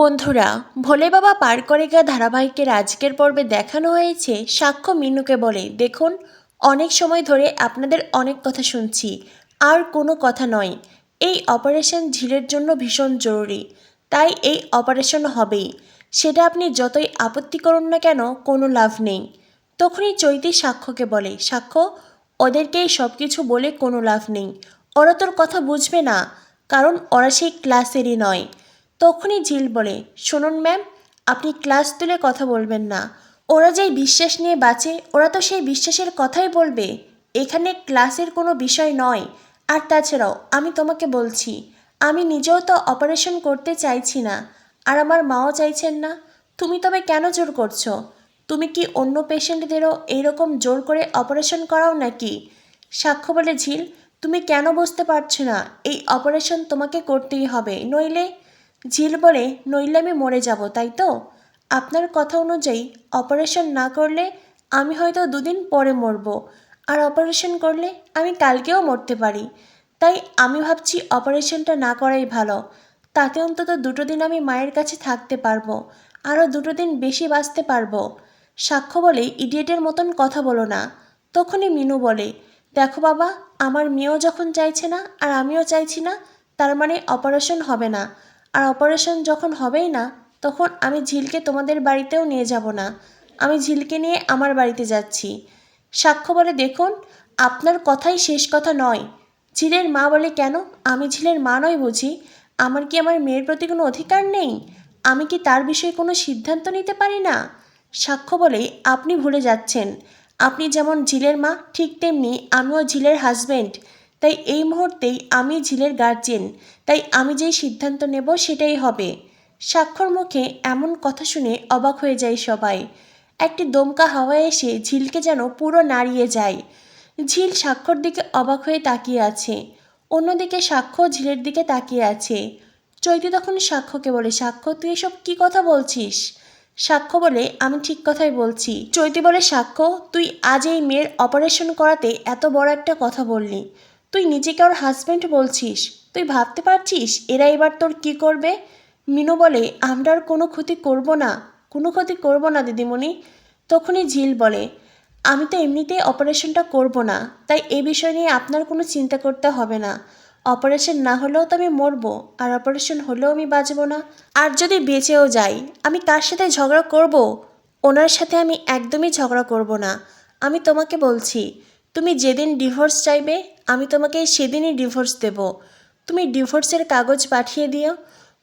বন্ধুরা, ভোলে বাবা পার করে গা ধারাবাহিকের আজকের পর্বে দেখানো হয়েছে সাক্ষ্য মিনুকে বলে। দেখুন, অনেক সময় ধরে আপনাদের অনেক কথা শুনছি, আর কোনো কথা নয়। এই অপারেশন ঝিলের জন্য ভীষণ জরুরি, তাই এই অপারেশন হবেই। সেটা আপনি যতই আপত্তি করুন না কেন, কোনো লাভ নেই। তখনই চৈতি সাক্ষ্যকে বলে, সাক্ষ্য ওদেরকে সব কিছু বলে কোনো লাভ নেই। ওরা তোর কথা বুঝবে না, কারণ ওরা সেই ক্লাসেরই নয়। তখনই ঝিল বলে, শুনুন ম্যাম, আপনি ক্লাস তুলে কথা বলবেন না। ওরা যেই বিশ্বাস নিয়ে বাঁচে, ওরা তো সেই বিশ্বাসের কথাই বলবে। এখানে ক্লাসের কোনো বিষয় নয়। আর তাছাড়াও, আমি তোমাকে বলছি, আমি নিজেও তো অপারেশন করতে চাইছি না। আর আমার মাও চাইছেন না। তুমি তবে কেন জোর করছ? তুমি কি অন্য পেশেন্টদেরও এইরকম জোর করে অপারেশন করাও নাকি? সাক্ষ্য বলে ঝিল তুমি কেন বুঝতে পারছ না? এই অপারেশন তোমাকে করতেই হবে। নইলে ঝিল বলে নইলে মরে যাব, তাই তো? আপনার কথা অনুযায়ী অপারেশন না করলে আমি হয়তো দুদিন পরে মরব, আর অপারেশন করলে আমি কালকেও মরতে পারি। তাই আমি ভাবছি অপারেশনটা না করাই ভালো। তাতে অন্তত দুটো দিন আমি মায়ের কাছে থাকতে পারব, আরও দুটো দিন বেশি বাঁচতে পারব। সাক্ষ্য বলে ইডিয়েটের মতন কথা বলো না। তখনই মিনু বলে, দেখো বাবা, আমার মেয়েও যখন চাইছে না আর আমিও চাইছি না, তার মানে অপারেশন হবে না। আর অপারেশন যখন হবেই না, তখন আমি ঝিলকে তোমাদের বাড়িতেও নিয়ে যাব না। আমি ঝিলকে নিয়ে আমার বাড়িতে যাচ্ছি। সাক্ষ্য বলে দেখুন, আপনার কথাই শেষ কথা নয়। ঝিলের মা বলে কেন? আমি ঝিলের মা নয় বুঝি। আমার কি আমার মেয়ের প্রতি কোনো অধিকার নেই? আমি কি তার বিষয়ে কোনো সিদ্ধান্ত নিতে পারি না? সাক্ষ্য বলে, আপনি ভুলে যাচ্ছেন। আপনি যেমন ঝিলের মা, ঠিক তেমনি আমিও ঝিলের হাজবেন্ড তাই এই মুহূর্তেই আমি ঝিলের গার্জেন তাই আমি যেই সিদ্ধান্ত নেব সেটাই হবে। স্বাক্ষর মুখে এমন কথা শুনে অবাক হয়ে যায় সবাই। একটি দমকা হাওয়া এসে ঝিলকে যেন পুরো নাড়িয়ে যায়। ঝিল স্বাক্ষর দিকে অবাক হয়ে তাকিয়ে আছে। অন্যদিকে সাক্ষ্য ঝিলের দিকে তাকিয়ে আছে। চৈতি তখন সাক্ষ্যকে বলে, সাক্ষ্য, তুই এসব কি কথা বলছিস? সাক্ষ্য বলে, আমি ঠিক কথাই বলছি। চৈতি বলে, সাক্ষ্য, তুই আজ এই মেয়ের অপারেশন করাতে এত বড় একটা কথা বললি। তুই নিজেকে ওর হাজব্যান্ড বলছিস। তুই ভাবতে পারছিস এরা এবার তোর কি করবে? মিনু বলে, আমরা আর কোনো ক্ষতি করব না। কোনো ক্ষতি করব না, দিদিমণি। তখনই ঝিল বলে, আমি তো এমনিতেই অপারেশনটা করব না। তাই এ বিষয় নিয়ে আপনার কোনো চিন্তা করতে হবে না। অপারেশন না হলেও তো আমি মরবো, আর অপারেশন হলেও আমি বাঁচবো না। আর যদি বেঁচেও যাই, আমি কার সাথে ঝগড়া করব? ওনার সাথে আমি একদমই ঝগড়া করব না। আমি তোমাকে বলছি তুমি যেদিন ডিভোর্স চাইবে, আমি তোমাকে সেদিনই ডিভোর্স দেব। তুমি ডিভোর্সের কাগজ পাঠিয়ে দিও,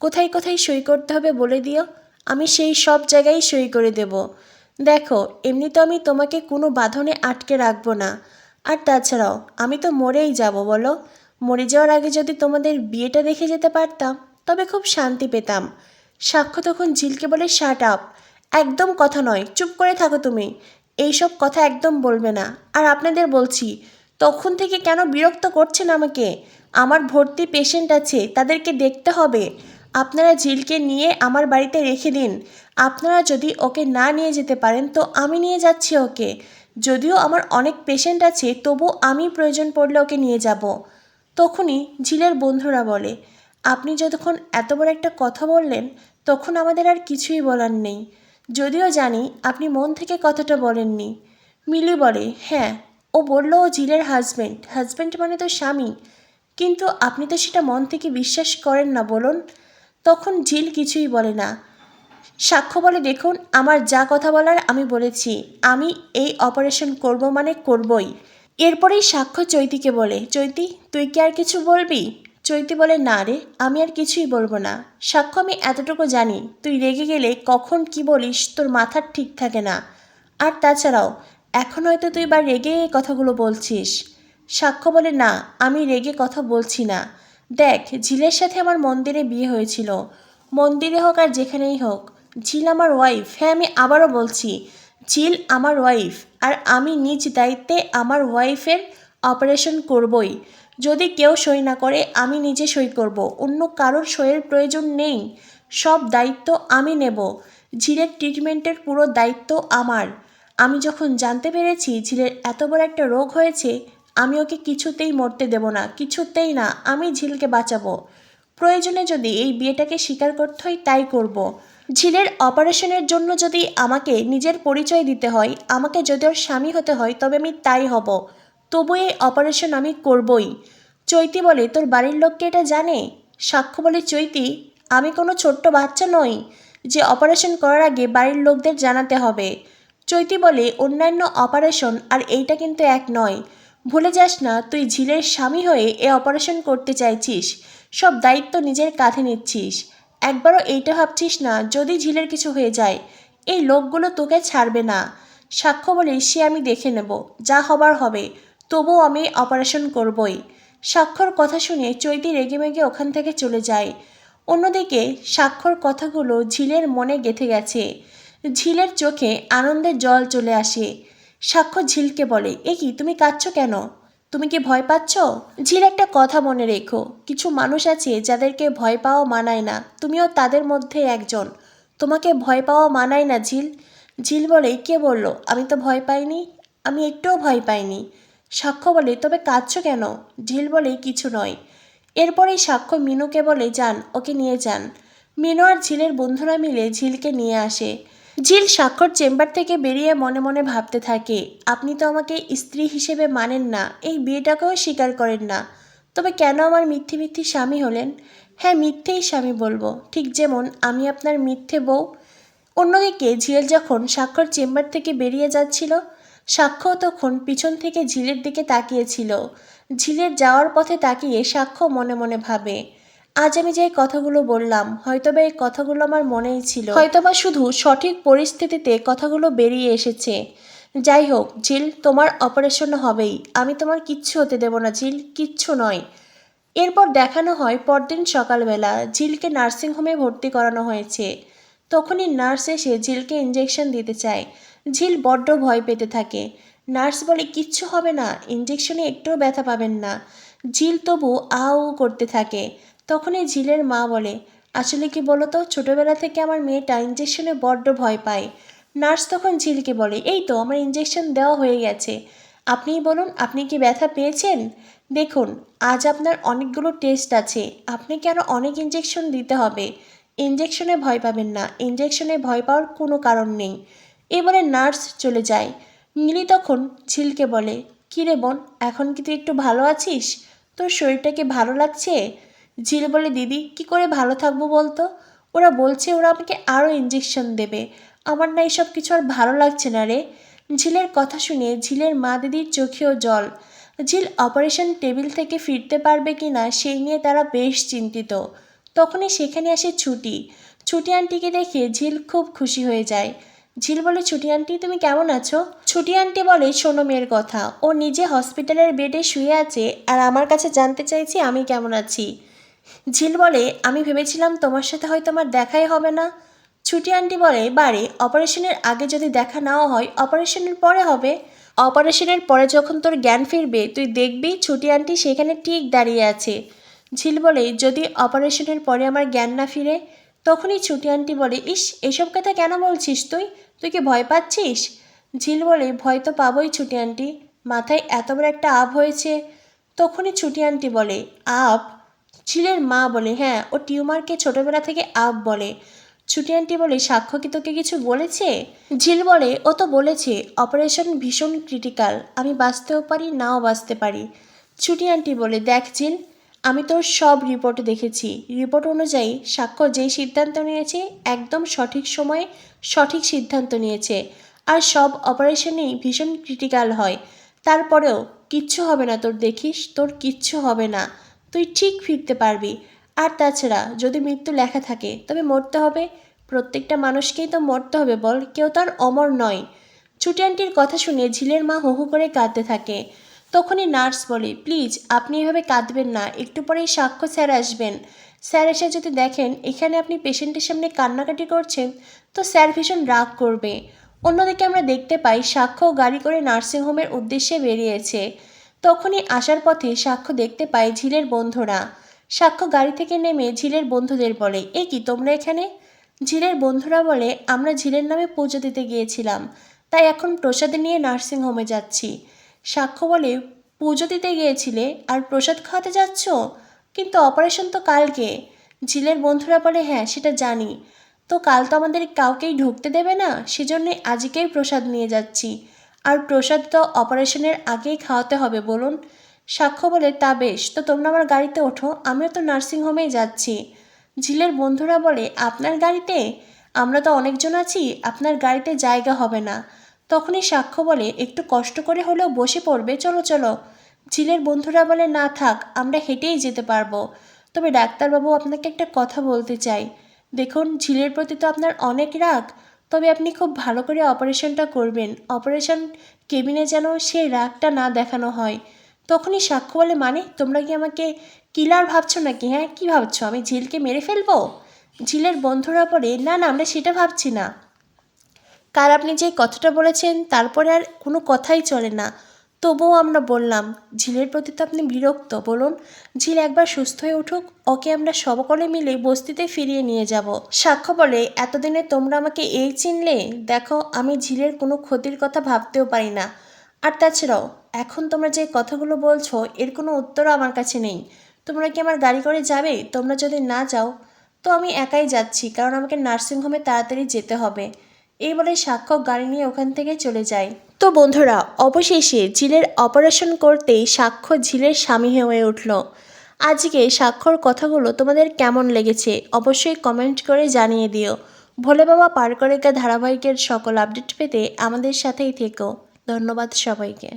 কোথায় কোথায় সই করতে হবে বলে দিও, আমি সেই সব জায়গায় সই করে দেব। দেখো, এমনি তো আমি তোমাকে কোনো বাঁধনে আটকে রাখব না। আর তাছাড়াও, আমি তো মরেই যাব বলো। মরে যাওয়ার আগে যদি তোমাদের বিয়েটা দেখে যেতে পারতাম, তবে খুব শান্তি পেতাম। সাক্ষ্য তখন ঝিলকে বলে শার্ট আপ একদম কথা নয়, চুপ করে থাকো তুমি। এইসব কথা একদম বলবে না। আর আপনাদের বলছি, তখন থেকে কেন বিরক্ত করছেন আমাকে? আমার ভর্তি পেশেন্ট আছে, তাদেরকে দেখতে হবে। আপনারা ঝিলকে নিয়ে আমার বাড়িতে রেখে দিন। আপনারা যদি ওকে না নিয়ে যেতে পারেন, তো আমি নিয়ে যাচ্ছি ওকে। যদিও আমার অনেক পেশেন্ট আছে, তবু আমি প্রয়োজন পড়লে ওকে নিয়ে যাব। তখনই ঝিলের বন্ধুরা বলে, আপনি যতক্ষণ এত বড় একটা কথা বললেন, তখন আমাদের আর কিছুই বলার নেই। যদিও জানি আপনি মন থেকে কথাটা বলেননি। মিলি বলে হ্যাঁ। ও বলল, ও ঝিলের হাজব্যান্ড হাজব্যান্ড মানে তো স্বামী। কিন্তু আপনি তো সেটা মন থেকে বিশ্বাস করেন না বলুন। তখন ঝিল কিছুই বলে না। সাক্ষ্য বলে, দেখুন, আমার যা কথা বলার আমি বলেছি। আমি এই অপারেশন করব মানে করবই। এরপরেই সাক্ষ্য চৈতিকে বলে, চৈতি, তুই কি আর কিছু বলবি? চৈতি বলে, না রে, আমি আর কিছুই বলব না। সাক্ষ্য আমি এতটুকু জানি, তুই রেগে গেলে কখন কি বলিস তোর মাথার ঠিক থাকে না। আর তাছাড়াও, এখন হয়তো তুই বা রেগে কথাগুলো বলছিস। সাক্ষ্য বলে, না, আমি রেগে কথা বলছি না। দেখ, ঝিলের সাথে আমার মন্দিরে বিয়ে হয়েছিল। মন্দিরে হোক আর যেখানেই হোক, ঝিল আমার ওয়াইফ হ্যাঁ আমি আবারও বলছি, ঝিল আমার ওয়াইফ আর আমি নিজ দায়িত্বে আমার ওয়াইফের অপারেশন করবই। যদি কেউ সই না করে, আমি নিজে সই করব। অন্য কারোর সইয়ের প্রয়োজন নেই। সব দায়িত্ব আমি নেব। ঝিলের ট্রিটমেন্টের পুরো দায়িত্ব আমার। আমি যখন জানতে পেরেছি ঝিলের এত বড় একটা রোগ হয়েছে, আমি ওকে কিছুতেই মরতে দেব না। কিছুতেই না, আমি ঝিলকে বাঁচাবো। প্রয়োজনে যদি এই বিয়েটাকে স্বীকার করতে হয়, তাই করব। ঝিলের অপারেশনের জন্য যদি আমাকে নিজের পরিচয় দিতে হয়, আমাকে যদি ওর স্বামী হতে হয়, তবে আমি তাই হব। তবু এই অপারেশন আমি করবই। চৈতি বলে, তোর বাড়ির লোককে এটা জানে? সাক্ষ্য বলে, চৈতি, আমি কোনো ছোট্ট বাচ্চা নই। যে অপারেশন করার আগে বাড়ির লোকদের জানাতে হবে। চৈতি বলে, অন্যান্য অপারেশন আর এইটা কিন্তু এক নয়। ভুলে যাস না, তুই ঝিলের স্বামী হয়ে এ অপারেশন করতে চাইছিস। সব দায়িত্ব নিজের কাঁধে নিচ্ছিস। একবারও এইটা ভাবছিস না, যদি ঝিলের কিছু হয়ে যায়, এই লোকগুলো তোকে ছাড়বে না। সাক্ষ্য বলে, সে আমি দেখে নেব, যা হবার হবে। তবুও আমি অপারেশন করবই। সাক্ষর কথা শুনে চৈতি রেগেমেগে ওখান থেকে চলে যায়। অন্যদিকে সাক্ষর কথাগুলো ঝিলের মনে গেঁথে গেছে। ঝিলের চোখে আনন্দের জল চলে আসে। সাক্ষ্য ঝিলকে বলে, এ কি, তুমি কাঁদছো কেন? তুমি কি ভয় পাচ্ছ? ঝিল একটা কথা মনে রেখো। কিছু মানুষ আছে যাদেরকে ভয় পাওয়া মানায় না। তুমিও তাদের মধ্যে একজন। তোমাকে ভয় পাওয়া মানায় না ঝিল? ঝিল বলে, কে বলল? আমি তো ভয় পাইনি। আমি একটুও ভয় পাইনি। সাক্ষ্য বলে, তবে কাঁদছো কেন? ঝিল বলে, কিছু নয়। এরপরেই সাক্ষ্য মিনুকে বলে, যান, ওকে নিয়ে যান। মিনু আর ঝিলের বন্ধুরা মিলে ঝিলকে নিয়ে আসে। ঝিল স্বাক্ষর চেম্বার থেকে বেরিয়ে মনে মনে ভাবতে থাকে, আপনি তো আমাকে স্ত্রী হিসেবে মানেন না, এই বিয়েটাকেও স্বীকার করেন না। তবে কেন আমার মিথ্যে মিথ্যে স্বামী হলেন? হ্যাঁ মিথ্যেই স্বামী বলব। ঠিক যেমন আমি আপনার মিথ্যে বউ। অন্যদিকে ঝিল যখন স্বাক্ষর চেম্বার থেকে বেরিয়ে যাচ্ছিল সাক্ষ্য তখন পিছন থেকে ঝিলের দিকে তাকিয়েছিল। ঝিলের যাওয়ার পথে তাকিয়ে সাক্ষ্য মনে মনে ভাবে, আজ আমি যে কথাগুলো বললাম, হয়তোবা এই কথাগুলো আমার মনেই ছিল। হয়তোবা শুধু সঠিক পরিস্থিতিতে কথাগুলো বেরিয়ে এসেছে। যাই হোক, ঝিল, তোমার অপারেশন হবেই। আমি তোমার কিচ্ছু হতে দেব না, ঝিল, কিচ্ছু নয়। এরপর দেখানো হয় পরদিন সকালবেলা ঝিলকে নার্সিংহোমে ভর্তি করানো হয়েছে। তখনই নার্স এসে ঝিলকে ইঞ্জেকশন দিতে চায়। ঝিল বড্ড ভয় পেতে থাকে। নার্স বলে, কিচ্ছু হবে না ইঞ্জেকশনে একটুও ব্যথা পাবেন না। ঝিল তবু আ উ করতে থাকে। তখনই ঝিলের মা বলে, আসলে কি বলো তো ছোটোবেলা থেকে আমার মেয়েটা ইঞ্জেকশনে বড্ড ভয় পায়। নার্স তখন ঝিলকে বলে, এই তো, আমার ইঞ্জেকশন দেওয়া হয়ে গেছে। আপনিই বলুন, আপনি কি ব্যথা পেয়েছেন? দেখুন, আজ আপনার অনেকগুলো টেস্ট আছে, আপনাকে আরও অনেক ইঞ্জেকশন দিতে হবে। ইঞ্জেকশনে ভয় পাবেন না ইঞ্জেকশনে ভয় পাওয়ার কোনো কারণ নেই। এবারে নার্স চলে যায়। মিলি তখন ঝিলকে বলে, কিরে বোন, এখন কি তুই একটু ভালো আছিস? তোর শরীরটা কি ভালো লাগছে? ঝিল বলে, দিদি, কি করে ভালো থাকব বলতো? ওরা বলছে ওরা আমাকে আরও ইঞ্জেকশন দেবে। আমার না এসব কিছু আর ভালো লাগছে না রে। ঝিলের কথা শুনে ঝিলের মা দিদির চোখেও জল। ঝিল অপারেশন টেবিল থেকে ফিরতে পারবে কি না সেই নিয়ে তারা বেশ চিন্তিত। তখনই সেখানে আসে ছুটি। ছুটি আন্টিকে দেখে ঝিল খুব খুশি হয়ে যায়। ঝিল বলে, ছুটি আন্টি, তুমি কেমন আছো? ছুটি আন্টি বলে শোনো মেয়ের কথা। ও নিজে হসপিটালের বেডে শুয়ে আছে আর আমার কাছে জানতে চাইছি আমি কেমন আছি। ঝিল বলে, আমি ভেবেছিলাম তোমার সাথে হয়তো আমার দেখাই হবে না। ছুটি আন্টি বলে, বারে, অপারেশনের আগে যদি দেখা নাও হয়, অপারেশনের পরে হবে। অপারেশনের পরে যখন তোর জ্ঞান ফিরবে, তুই দেখবি ছুটি আন্টি সেখানে ঠিক দাঁড়িয়ে আছে। ঝিল বলে, যদি অপারেশনের পরে আমার জ্ঞান না ফিরে তখনই ছুটি আন্টি বলে, ইস, এসব কথা কেন বলছিস তুই? তুই কি ভয় পাচ্ছিস? ঝিল বলে, ভয় তো পাবোই ছুটি আন্টি। মাথায় এত বড় একটা আপ হয়েছে। তখনই ছুটি আন্টি বলে আপ ঝিলের মা বলে হ্যাঁ ও টিউমারকে ছোটবেলা থেকে আপ বলে। ছুটি আন্টি বলে, সাক্ষ্য কি তোকে কিছু বলেছে? ঝিল বলে, ও তো বলেছে, অপারেশন ভীষণ ক্রিটিক্যাল। আমি বাঁচতেও পারি, নাও বাঁচতে পারি। ছুটি আন্টি বলে, দেখ ঝিল আমি তোর সব রিপোর্ট দেখেছি। রিপোর্ট অনুযায়ী সাক্ষ্য যেই সিদ্ধান্ত নিয়েছে, একদম সঠিক সময়ে সঠিক সিদ্ধান্ত নিয়েছে। আর সব অপারেশনেই ভীষণ ক্রিটিক্যাল হয়। তারপরেও, কিচ্ছু হবে না তোর দেখিস, তোর কিচ্ছু হবে না। তুই ঠিক ফিরতে পারবি। আর তাছাড়া, যদি মৃত্যু লেখা থাকে, তবে মরতে হবে। প্রত্যেকটা মানুষকেই তো মরতে হবে বল, কেউ তার অমর নয়। ছুটি আন্টির কথা শুনে ঝিলের মা হু করে কাঁদতে থাকে। তখনই নার্স বলে, প্লিজ, আপনি এভাবে কাঁদবেন না। একটু পরেই সাক্ষ্য স্যার আসবেন। স্যার এসে যদি দেখেন, এখানে আপনি পেশেন্টের সামনে কান্নাকাটি করছেন, তো স্যার ভীষণ রাগ করবে। অন্যদিকে আমরা দেখতে পাই, সাক্ষ্য গাড়ি করে নার্সিংহোমের উদ্দেশ্যে বেরিয়েছে। তখনই আসার পথে সাক্ষ্য দেখতে পাই ঝিলের বন্ধুরা। সাক্ষ্য গাড়ি থেকে নেমে ঝিলের বন্ধুদের বলে, এ কি, তোমরা এখানে? ঝিলের বন্ধুরা বলে, আমরা ঝিলের নামে পুজো দিতে গিয়েছিলাম। তাই এখন প্রসাদে নিয়ে নার্সিংহোমে যাচ্ছি। সাক্ষ্য বলে পুজো দিতে গিয়েছিলে আর প্রসাদ খাওয়াতে যাচ্ছ? কিন্তু অপারেশন তো কালকে। ঝিলের বন্ধুরা বলে হ্যাঁ সেটা জানি। তো কাল তো আমাদের কাউকেই ঢুকতে দেবে না সেজন্যই আজকেই প্রসাদ নিয়ে যাচ্ছি। আর প্রসাদ তো অপারেশনের আগেই খাওয়াতে হবে, বলুন। সাক্ষ্য বলে, তা বেশ, তো তোমরা আমার গাড়িতে ওঠো, আমিও তো নার্সিংহোমেই যাচ্ছি। ঝিলের বন্ধুরা বলে, আপনার গাড়িতে? আমরা তো অনেকজন আছি, আপনার গাড়িতে জায়গা হবে না। তখনই সাক্ষ্য বলে, একটু কষ্ট করে হলেও বসে পড়বে, চলো চলো। ঝিলের বন্ধুরা বলে, না থাক, আমরা হেঁটেই যেতে পারব। তবে ডাক্তারবাবু আপনাকে একটা কথা বলতে চাই। দেখুন, ঝিলের প্রতি তো আপনার অনেক রাগ। তবে আপনি খুব ভালো করে অপারেশনটা করবেন। অপারেশন কেবিনে যেন সেই রাগটা না দেখানো হয়। তখনই সাক্ষ্য বলে মানে তোমরা কি আমাকে কিলার ভাবছ নাকি হ্যাঁ? কি ভাবছ? আমি ঝিলকে মেরে ফেলব? ঝিলের বন্ধুরা বলে, না না, আমরা সেটা ভাবছি না। কাল আপনি যে কথাটা বলেছেন, তারপরে আর কোনো কথাই চলে না। তবুও আমরা বললাম, ঝিলের প্রতি তো আপনি বিরক্ত, বলুন। ঝিল একবার সুস্থ হয়ে উঠুক, ওকে আমরা সকলে মিলে বস্তিতে ফিরিয়ে নিয়ে যাব। সাক্ষ্য বলে, এতদিনে তোমরা আমাকে এই চিনলে? দেখো, আমি ঝিলের কোনো ক্ষতির কথা ভাবতেও পারি না। আর তাছাড়াও, এখন তোমরা যে কথাগুলো বলছো, এর কোনো উত্তরও আমার কাছে নেই। তোমরা কি আমার গাড়ি করে যাবে? তোমরা যদি না যাও, তো আমি একাই যাচ্ছি, কারণ আমাকে নার্সিংহোমে তাড়াতাড়ি যেতে হবে। এই বলে সাক্ষ্য গাড়ি নিয়ে ওখান থেকে চলে যায়। তো বন্ধুরা, অবশেষে ঝিলের অপারেশন করতেই সাক্ষ্য ঝিলের স্বামী হয়ে উঠল। আজকে সাক্ষর কথাগুলো তোমাদের কেমন লেগেছে অবশ্যই কমেন্ট করে জানিয়ে দিও। ভোলে বাবা পার করে ধারাবাহিকের সকল আপডেট পেতে আমাদের সাথেই থেকো। ধন্যবাদ সবাইকে।